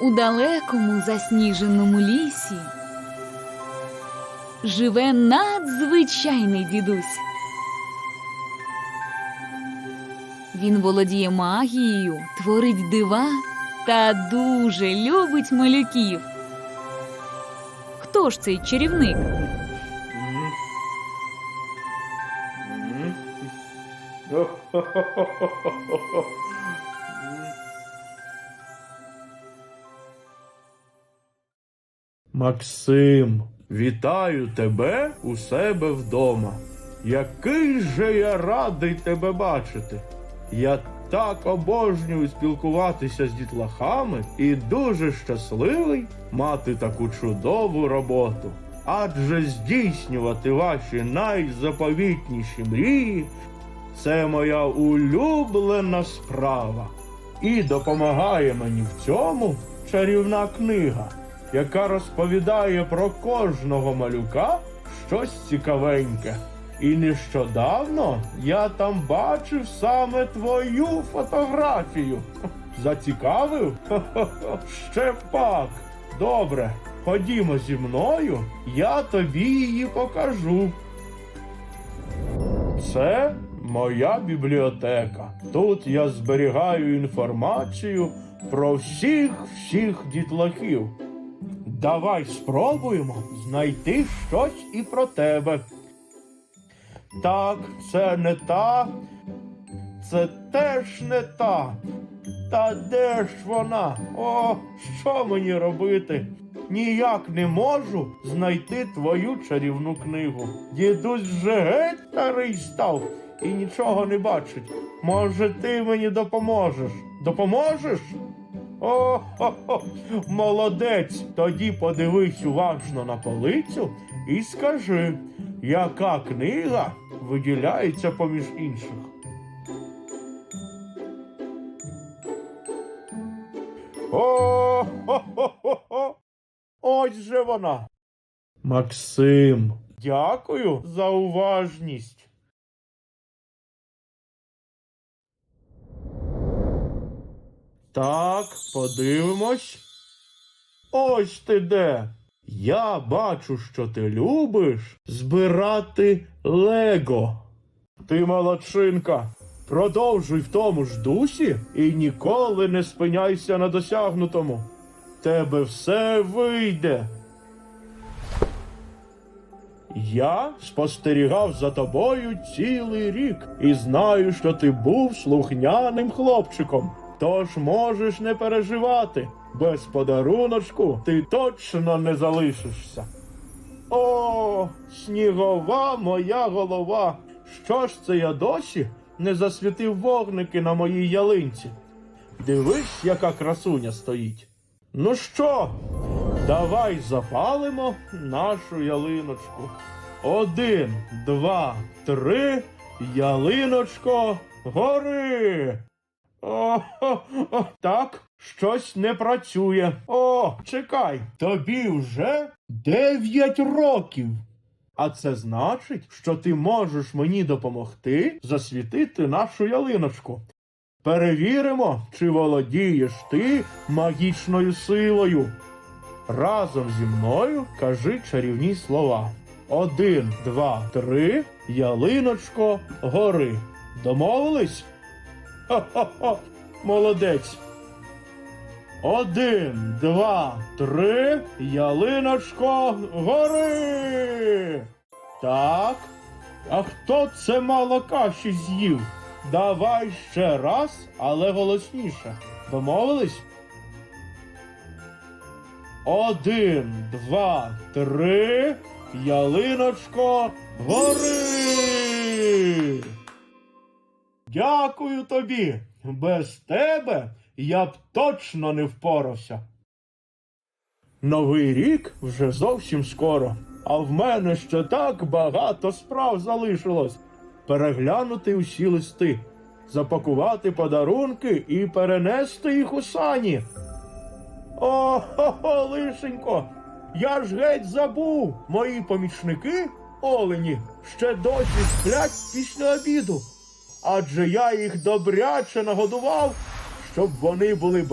У далекому засніженому лісі живе надзвичайний дідусь. Він володіє магією, творить дива та дуже любить малюків. Хто ж цей чарівник? Максим, вітаю тебе у себе вдома. Який же я радий тебе бачити. Я так обожнюю спілкуватися з дітлахами і дуже щасливий мати таку чудову роботу. Адже здійснювати ваші найзаповітніші мрії це моя улюблена справа. І допомагає мені в цьому чарівна книга, яка розповідає про кожного малюка щось цікавеньке. І нещодавно я там бачив саме твою фотографію. Зацікавив? Ще пак. Добре, ходімо зі мною, я тобі її покажу. Це моя бібліотека. Тут я зберігаю інформацію про всіх всіх дітлахів. Давай спробуємо знайти щось і про тебе. Так, це не та, це теж не та. Та де ж вона? О, що мені робити? Ніяк не можу знайти твою чарівну книгу. Дідусь вже геть старий став і нічого не бачить. Може, ти мені допоможеш? Допоможеш? О, хо, хо, молодець. Тоді подивись уважно на полицю і скажи, яка книга виділяється поміж інших. О, хо, хо, хо, хо. Ось же вона. Максим, дякую за уважність. Так, подивимось. Ось ти де. Я бачу, що ти любиш збирати Лего. Ти молодчинка. Продовжуй в тому ж дусі і ніколи не спиняйся на досягнутому. Тебе все вийде. Я спостерігав за тобою цілий рік і знаю, що ти був слухняним хлопчиком. Тож можеш не переживати. Без подаруночку ти точно не залишишся. О, снігова моя голова. Що ж це я досі не засвітив вогники на моїй ялинці? Дивись, яка красуня стоїть. Ну що, давай запалимо нашу ялиночку. Один, два, три, ялиночко, гори. О, о, о, так, щось не працює. О, чекай, тобі вже дев'ять років. А це значить, що ти можеш мені допомогти засвітити нашу ялиночку. Перевіримо, чи володієш ти магічною силою. Разом зі мною кажи чарівні слова. Один, два, три, ялиночко, гори. Домовились? Хо-хо-хо, молодець. Один, два, три, ялиночко, гори. Так. А хто це мало каші з'їв? Давай ще раз, але голосніше. Домовились? Один, два, три, ялиночко, гори. Дякую тобі. Без тебе я б точно не впорався. Новий рік вже зовсім скоро, а в мене ще так багато справ залишилось. Переглянути усі листи, запакувати подарунки і перенести їх у сані. О, лишенько, я ж геть забув. Мої помічники, олені, ще досі сплять після обіду. Адже я їх добряче нагодував, щоб вони були